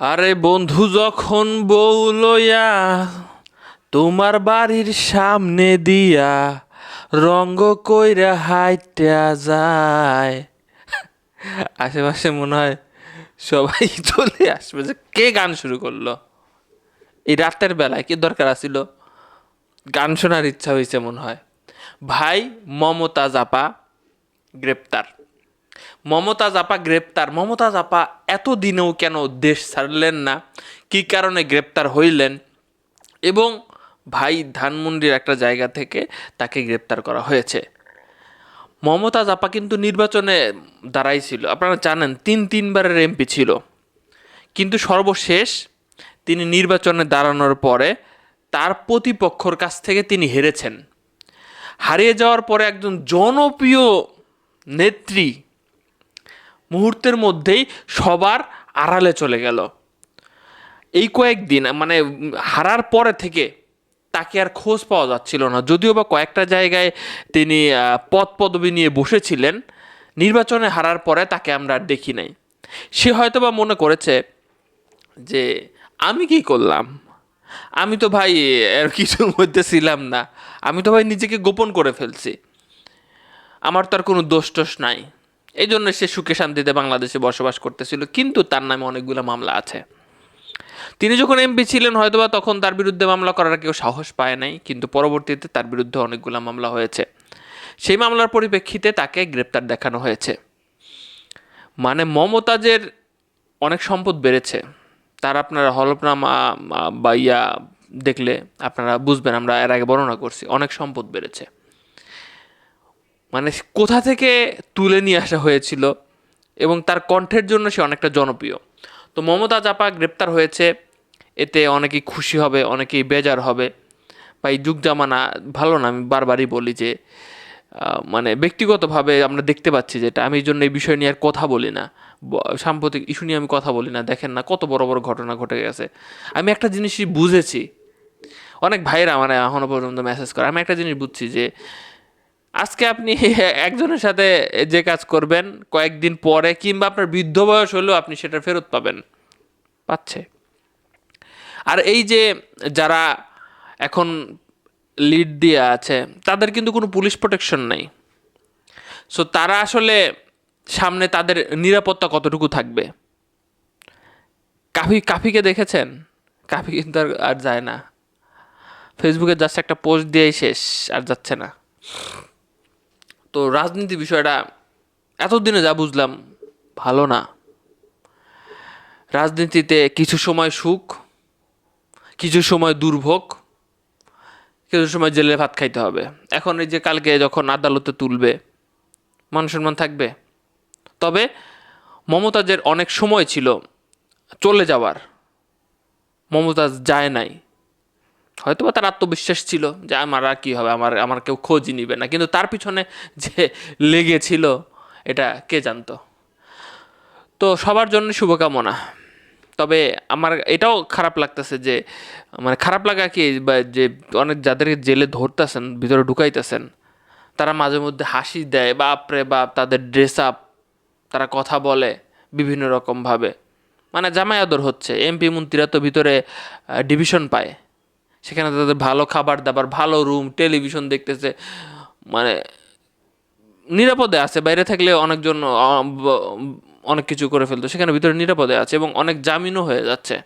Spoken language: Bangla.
আরে বন্ধু, যখন বউ লইয়া তোমার বাড়ির সামনে দিয়া রঙ্গ কইরা হাইটা যায়, আশেপাশে মনে হয় সবাই চলে আসবে যে কে গান শুরু করল। এই রাতের বেলায় কি দরকার আছিল? গান শোনার ইচ্ছা হয়েছে মনে হয়। ভাই মমতা জাপা গ্রেপ্তার। মমতা জাপা গ্রেপ্তার। মমতা জাপা এতদিনেও কেন দেশ ছাড়লেন না? কি কারণে গ্রেপ্তার হইলেন? এবং ভাই ধানমন্ডির একটা জায়গা থেকে তাকে গ্রেপ্তার করা হয়েছে। মমতা জাপা কিন্তু নির্বাচনে দাঁড়াইছিল আপনারা জানেন, তিন তিনবারের এমপি ছিল। কিন্তু সর্বশেষ তিনি নির্বাচনে দাঁড়ানোর পরে তার প্রতিপক্ষর কাছ থেকে তিনি হেরেছেন। হারিয়ে যাওয়ার পরে একজন জনপ্রিয় নেত্রী মুহূর্তের মধ্যেই সবার আড়ালে চলে গেল। এই কয়েকদিন মানে হারার পরে থেকে তাকে আর খোঁজ পাওয়া যাচ্ছিল না। যদিও বা কয়েকটা জায়গায় তিনি পদ পদবি নিয়ে বসেছিলেন, নির্বাচনে হারার পরে তাকে আমরা আর দেখি নাই। সে হয়তো বা মনে করেছে যে, আমি কি করলাম? আমি তো ভাই এর কিছুর মধ্যে ছিলাম না। আমি তো ভাই নিজেকে গোপন করে ফেলছি। আমার তো আর কোনো দোষ টোষ নাই। এই জন্য সে সুখে শান্তিতে বাংলাদেশে বসবাস করতেছিল, কিন্তু তার নামে অনেকগুলো মামলা আছে। তিনি যখন এমপি ছিলেন, হয়তোবা তখন তার বিরুদ্ধে মামলা করার কেউ সাহস পায় নাই, কিন্তু পরবর্তীতে তার বিরুদ্ধে অনেকগুলো মামলা হয়েছে। সেই মামলার পরিপ্রেক্ষিতে তাকে গ্রেপ্তার দেখানো হয়েছে। মানে মমতাজের অনেক সম্পদ বেড়েছে। তার আপনারা হলফনামা বা ইয়া দেখলে আপনারা বুঝবেন, আমরা এর আগে বর্ণনা করছি, অনেক সম্পদ বেড়েছে। মানে কোথা থেকে তুলে নিয়ে আসা হয়েছিল এবং তার কণ্ঠের জন্য সে অনেকটা জনপ্রিয়। তো মমতা জাপা গ্রেপ্তার হয়েছে। এতে অনেকেই খুশি হবে, অনেকেই বেজার হবে। বা এই যুগ জামানা, ভালো না, আমি বারবারই বলি যে মানে ব্যক্তিগতভাবে আমরা দেখতে পাচ্ছি যেটা। আমি এই জন্য এই বিষয় নিয়ে আর কথা বলি না। সাম্প্রতিক ইস্যু নিয়ে আমি কথা বলি না। দেখেন না কত বড় বড় ঘটনা ঘটে গেছে। আমি একটা জিনিসই বুঝেছি। অনেক ভাইরা মানে এখনও পর্যন্ত মেসেজ করে। আমি একটা জিনিস বুঝছি যে আজকে আপনি একজনের সাথে যে কাজ করবেন, কয়েকদিন পরে কিংবা আপনার বৃদ্ধ বয়স হলেও আপনি সেটা ফেরত পাবেন। পাচ্ছে। আর এই যে যারা এখন লিড দিয়ে আছে, তাদের কিন্তু কোনো পুলিশ প্রোটেকশন নাই। সো তারা আসলে সামনে তাদের নিরাপত্তা কতটুকু থাকবে? কাফি, কাফিকে দেখেছেন? কাফি কিন্তু আর- যায় না। ফেসবুকে জাস্ট একটা পোস্ট দিয়েই শেষ, আর যাচ্ছে না। তো রাজনীতি বিষয়টা এতদিনে যা বুঝলাম, ভালো না। রাজনীতিতে কিছু সময় সুখ, কিছু সময় দুর্ভোগ, কিছু সময় জেলে ভাত খাইতে হবে। এখন এই যে কালকে যখন আদালতে তুলবে, মান সম্মান থাকবে। তবে মমতাজের অনেক সময় ছিল চলে যাওয়ার, মমতাজ যায় নাই। হয়তো বা তার আত্মবিশ্বাস ছিল যে আমার আর কী হবে, আমার আমার কেউ খোঁজই নিবে না। কিন্তু তার পিছনে যে লেগেছিল, এটা কে জানতো? তো সবার জন্য শুভকামনা। তবে আমার এটাও খারাপ লাগতেছে যে মানে খারাপ লাগা কি, বা যে অনেক যাদেরকে জেলে ধরতেছেন, ভিতরে ঢুকাইতেছেন, তারা মাঝে মধ্যে হাসি দেয় বাপরে বাপ, তাদের ড্রেস আপ তারা কথা বলে বিভিন্ন রকমভাবে মানে জামাই আদর হচ্ছে, এমপি, মন্ত্রীরা তো ভিতরে ডিভিশন পায়। সেখানে তাদের ভালো খাবার দাবার ভালো রুম টেলিভিশন দেখতেছে। মানে নিরাপদে আছে, বাইরে থাকলে অনেকজন অনেক কিছু করে ফেলতো। সেখানে ভিতরে নিরাপদে আছে এবং অনেক জামিনও হয়ে যাচ্ছে।